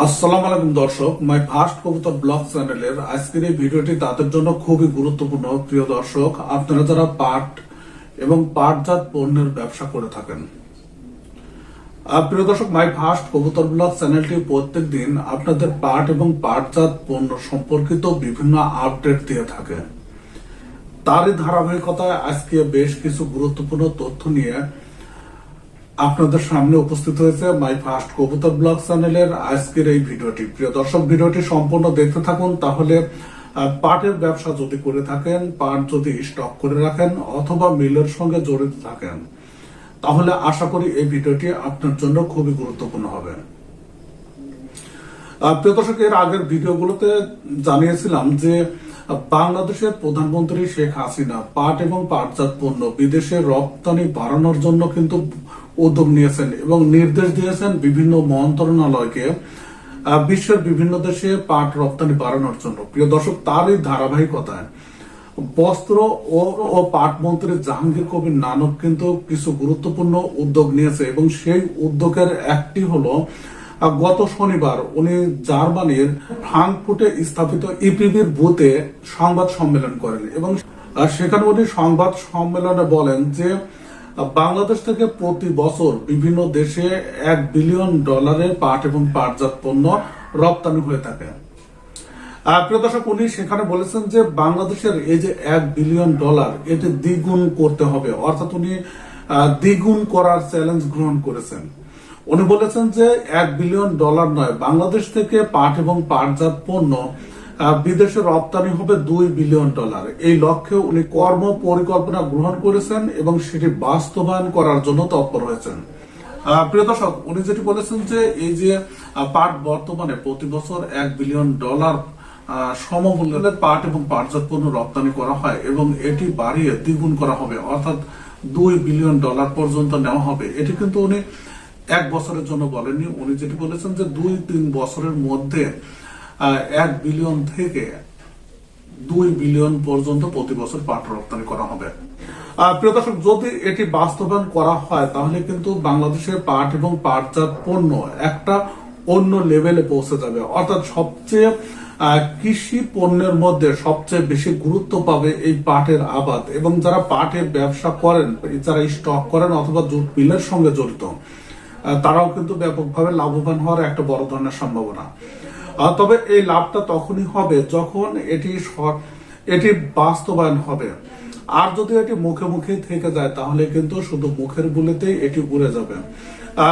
আসসালামু আলাইকুম দর্শক, মাই ফার্স্ট কবুতর ব্লগ চ্যানেলের আজকের এই ভিডিওটি তাদের জন্য খুবই গুরুত্বপূর্ণ। প্রিয় দর্শক, আপনারা যারা পাট এবং পাটজাত পণ্যের ব্যবসা করে থাকেন প্রিয় দর্শক, মাই ফার্স্ট কবুতর ব্লগ চ্যানেলটি প্রত্যেক দিন আপনাদের পাট এবং পাটজাত পণ্য সম্পর্কিত বিভিন্ন আপডেট দিয়ে থাকে। তারই ধারাবাহিকতায় আজকে বেশ কিছু গুরুত্বপূর্ণ তথ্য নিয়ে আপনাদের সামনে উপস্থিত হয়েছে মাই ফার্স্ট কবুতর ব্লগ চ্যানেলের আজকের এই ভিডিওটি। প্রিয় দর্শক, ভিডিওটি সম্পূর্ণ দেখতে থাকুন, তাহলে পাটের ব্যবসা যদি করে থাকেন, পাট যদি স্টক করে রাখেন, অথবা মিলের সঙ্গে জড়িত থাকেন, তাহলে আশা করি এই ভিডিওটি আপনার জন্য খুবই গুরুত্বপূর্ণ হবে। প্রিয় দর্শক, এর আগের ভিডিওগুলোতে জানিয়েছিলাম যে, বাংলাদেশের প্রধানমন্ত্রী শেখ হাসিনা পাট এবং পাটজাত পণ্য বিদেশে রপ্তানি বাড়ানোর জন্য কিন্তু উদ্যোগ নিয়েছেন এবং নির্দেশ দিয়েছেন বিভিন্ন মন্ত্রণালয়কে বিশ্বের বিভিন্ন দেশে পাট রপ্তানি বাড়ানোর জন্য। প্রিয় দর্শক তারই ধারাবাহিকতায় বস্ত্র ও পাট মন্ত্রী জাহাঙ্গীর কবির নানক কিন্তু কিছু গুরুত্বপূর্ণ উদ্যোগ নিয়েছে এবং সেই উদ্যোগের একটি হলো গত শনিবার উনি জার্মানির ফ্রাঙ্কফুটে স্থাপিত ইপিবির বুথে সংবাদ সম্মেলন করেন এবং সেখানে উনি সংবাদ সম্মেলনে বলেন যে বাংলাদেশ থেকে প্রতি বছর বিভিন্ন দেশে এক বিলিয়ন ডলারের পাট এবং পাটজাত পণ্য রপ্তানি হয়ে থাকে। প্রিয় উনি সেখানে বলেছেন যে বাংলাদেশের এই যে এক বিলিয়ন ডলার, এটি দ্বিগুণ করতে হবে। অর্থাৎ উনি দ্বিগুণ করার চ্যালেঞ্জ গ্রহণ করেছেন। উনি বলেছেন যে এক বিলিয়ন ডলার নয়, বাংলাদেশ থেকে পাট এবং পাটজাত পণ্য বিদেশে রপ্তানি হবে দুই বিলিয়ন ডলার। এই লক্ষ্যে উনি কর্ম পরিকল্পনা গ্রহণ করেছেন এবং সেটি বাস্তবায়ন করার জন্য তৎপর হয়েছেন। প্রিয় দর্শক, উনি যেটি বলেছেন যে এই যে পাট বর্তমানে প্রতি বছর এক বিলিয়ন ডলার সমমূল্যের পাট এবং পাটজাত পণ্য রপ্তানি করা হয় এবং এটি বাড়িয়ে দ্বিগুণ করা হবে, অর্থাৎ দুই বিলিয়ন ডলার পর্যন্ত নেওয়া হবে। এটি কিন্তু উনি এক বছরের জন্য বলেননি। উনি যেটি বলেছেন যে দুই তিন বছরের মধ্যে এক বিলিয়ন থেকে দুই বিলিয়ন পর্যন্ত প্রতি বছর পাট রপ্তানি করা হবে। প্রিয় দর্শক, যদি এটি বাস্তবায়ন করা হয়, তাহলে কিন্তু বাংলাদেশের পাট এবং পাটজাত পণ্য একটা অন্য লেভেলে পৌঁছে যাবে। অর্থাৎ সবচেয়ে কৃষি পণ্যের মধ্যে সবচেয়ে বেশি গুরুত্ব পাবে এই পাটের আবাদ। এবং যারা পাটের ব্যবসা করেন, যারা স্টক করেন অথবা জুট মিলের সঙ্গে জড়িত তারাও কিন্তু ব্যাপকভাবে লাভবান হওয়ার একটা বড় ধরনের সম্ভাবনা। তবে এই লাভটা তখনই হবে যখন এটি এটি বাস্তবায়ন হবে। আর যদি এটি মুখে মুখে থেকে যায়, তাহলে কিন্তু শুধু মুখের বুলেতেই এটি উড়ে যাবে।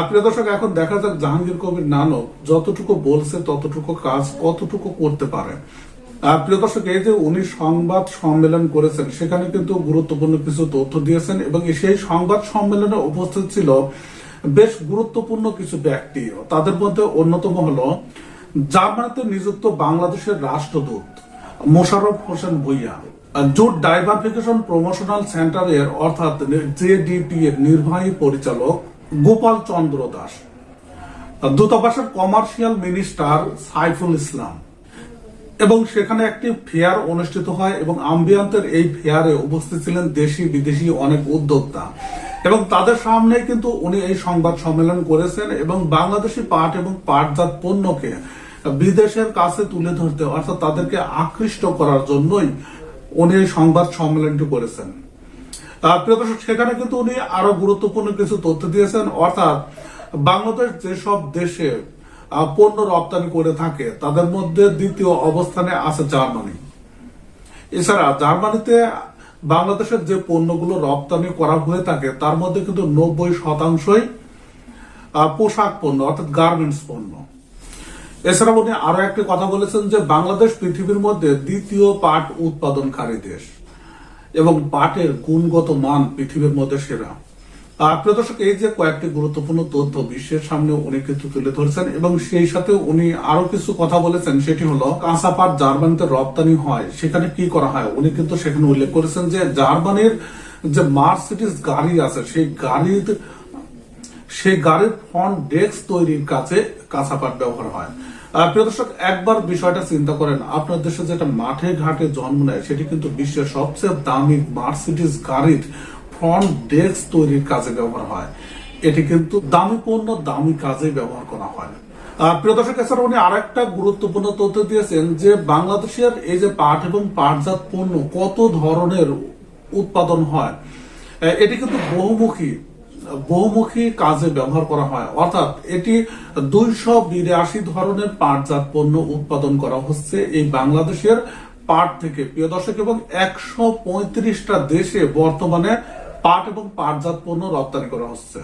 প্রিয় দর্শক, এখন দেখা যাক জাহাঙ্গীর কবির নানক যতটুকু বলছে, ততটুকু কাজ কতটুকু করতে পারে। প্রিয় দর্শক, এই যে উনি সংবাদ সম্মেলন করেছেন, সেখানে কিন্তু গুরুত্বপূর্ণ কিছু তথ্য দিয়েছেন এবং সেই সংবাদ সম্মেলনে উপস্থিত ছিল বেশ গুরুত্বপূর্ণ কিছু ব্যক্তি। তাদের মধ্যে অন্যতম হলো জার্মানিতে নিযুক্ত বাংলাদেশের রাষ্ট্রদূত Mosharraf Hossain Bhuiyan, jute diversification promotional সেন্টারের অর্থাৎ জেডিপি এর নির্বাহী পরিচালক গোপাল চন্দ্র দাস, দূতাবাসের কমার্শিয়াল মিনিস্টার সাইফুল ইসলাম এবং সেখানে একটি ফেয়ার অনুষ্ঠিত হয় এবং আম্বিয়ান্তের এই ফেয়ারে উপস্থিত ছিলেন দেশি বিদেশি অনেক উদ্যোক্তা এবং তাদের সামনে কিন্তু উনি এই সংবাদ সম্মেলন করেছেন এবং বাংলাদেশি পাট এবং পাটজাত পণ্যকে বিদেশের কাছে তুলে ধরতে, অর্থাৎ তাদেরকে আকৃষ্ট করার জন্যই উনি সংবাদ সম্মেলনটি করেছেন। সেখানে কিন্তু উনি আরও গুরুত্বপূর্ণ কিছু তথ্য দিয়েছেন। অর্থাৎ বাংলাদেশ যেসব দেশে পণ্য রপ্তানি করে থাকে, তাদের মধ্যে দ্বিতীয় অবস্থানে আছে জার্মানি। এছাড়া জার্মানিতে বাংলাদেশের যে পণ্যগুলো রপ্তানি করা হয়ে থাকে, তার মধ্যে কিন্তু নব্বই শতাংশই পোশাক পণ্য, অর্থাৎ গার্মেন্টস পণ্য। এছাড়া উনি আরও একটি কথা বলেছেন যে বাংলাদেশ পৃথিবীর মধ্যে দ্বিতীয় পাট উৎপাদনকারী দেশ। এবং পাটের গুণগত মান পৃথিবীর মধ্যে সেরা। প্রিয় দর্শক, এই যে কয়েকটি গুরুত্বপূর্ণ তথ্য বিশ্বের সামনে উনি কিন্তু তুলে ধরেছেন, এবং সেই সাথে উনি আরও কিছু কথা বলেছেন, সেটি হলো কাঁচা পাট জার্মানিতে রপ্তানি হয়, সেখানে কি করা হয়? উনি কিন্তু সেখানে উল্লেখ করেছেন যে জার্মানির যে মার্সিডিস গাড়ি আছে, সেই গাড়ির সেই গাড়ির ফ্রন্ট ডেস্ক তৈরির কাছে কাঁচাপাট ব্যবহার হয়। প্রিয় দর্শক, একবার বিষয়টা চিন্তা করেন। আপনার দেশে যেটা মাঠে ঘাটে জন্ম নেয়, সেটি কিন্তু বিশ্বের সবচেয়ে দামি মার্সিডিস গাড়ির ফ্রন্ট ডেস্ক তৈরির কাজে ব্যবহার হয়। এটি কিন্তু দামি পণ্য দামি কাজে ব্যবহার করা হয়। প্রিয় দর্শক এছাড়া উনি আরেকটা গুরুত্বপূর্ণ তথ্য দিয়েছেন যে বাংলাদেশের এই যে পাট এবং পাটজাত পণ্য কত ধরনের উৎপাদন হয় এটি কিন্তু বহুমুখী। বহুমুখী কাজে ব্যবহার করা হয়। অর্থাৎ এটি দুইশো বিরাশি ধরনের পাটজাত পণ্য উৎপাদন করা হচ্ছে এই বাংলাদেশের পাট থেকে। প্রিয় দর্শক, এবং একশো পঁয়ত্রিশটা দেশে বর্তমানে পাট এবং পাটজাত পণ্য রপ্তানি করা হচ্ছে।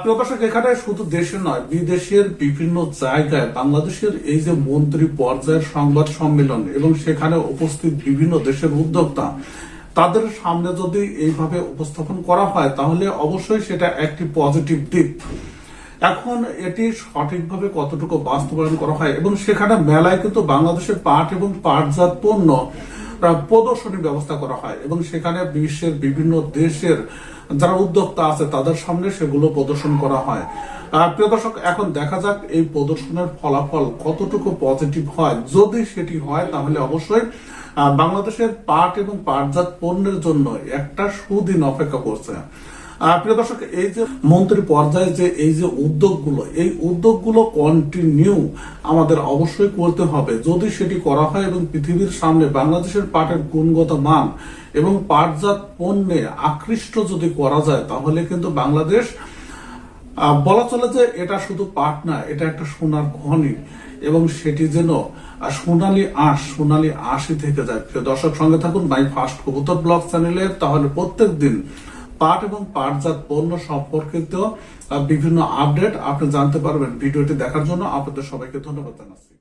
প্রিয় দর্শক, এখানে শুধু দেশে নয়, বিদেশের বিভিন্ন জায়গায় বাংলাদেশের এই যে মন্ত্রী পর্যায়ের সংবাদ সম্মেলন এবং সেখানে উপস্থিত বিভিন্ন দেশের উদ্যোক্তা তাদের সামনে যদি এইভাবে উপস্থাপন করা হয়, তাহলে অবশ্যই সেটা একটি পজিটিভ দিক। এখন এটি সঠিকভাবে কতটুকু বাস্তবায়ন করা হয় এবং সেখানে মেলায় কিন্তু বাংলাদেশের পাট এবং পাটজাত পণ্য প্রদর্শনী ব্যবস্থা করা হয় এবং সেখানে বিশ্বের বিভিন্ন দেশের যারা উদ্যোক্তা আছে, তাদের সামনে সেগুলো প্রদর্শন করা হয়। প্রিয় দর্শক, এখন দেখা যাক এই প্রদর্শনের ফলাফল কতটুকু পজিটিভ হয়। যদি সেটি হয়, তাহলে অবশ্যই বাংলাদেশের পাট এবং পাটজাত পণ্যের জন্য একটা সুদিন অপেক্ষা করছে। প্রিয় দর্শক, এই যে মন্ত্রী পর্যায়ে যে এই যে উদ্যোগগুলো, এই উদ্যোগগুলো কন্টিনিউ আমাদের অবশ্যই করতে হবে। যদি সেটি করা হয় এবং পৃথিবীর সামনে বাংলাদেশের পাটের গুণগত মান এবং পাটজাত পণ্যে আকৃষ্ট যদি করা যায়, তাহলে কিন্তু বাংলাদেশ বলা চলে যে এটা শুধু পাট না, এটা একটা সোনার খনি। এবং সেটি যেন সোনালি আঁশ, সোনালী আশি থেকে যায়। প্রিয় দর্শক, সঙ্গে থাকুন মাই ফার্স্ট কবুতর ব্লগ চ্যানেলে তাহলে প্রত্যেক দিন পাট এবং পাটজাত পণ্য সম্পর্কিত বিভিন্ন আপডেট আপনি জানতে পারবেন ভিডিওটি দেখার জন্য। আপনাদের সবাইকে ধন্যবাদ জানাচ্ছি।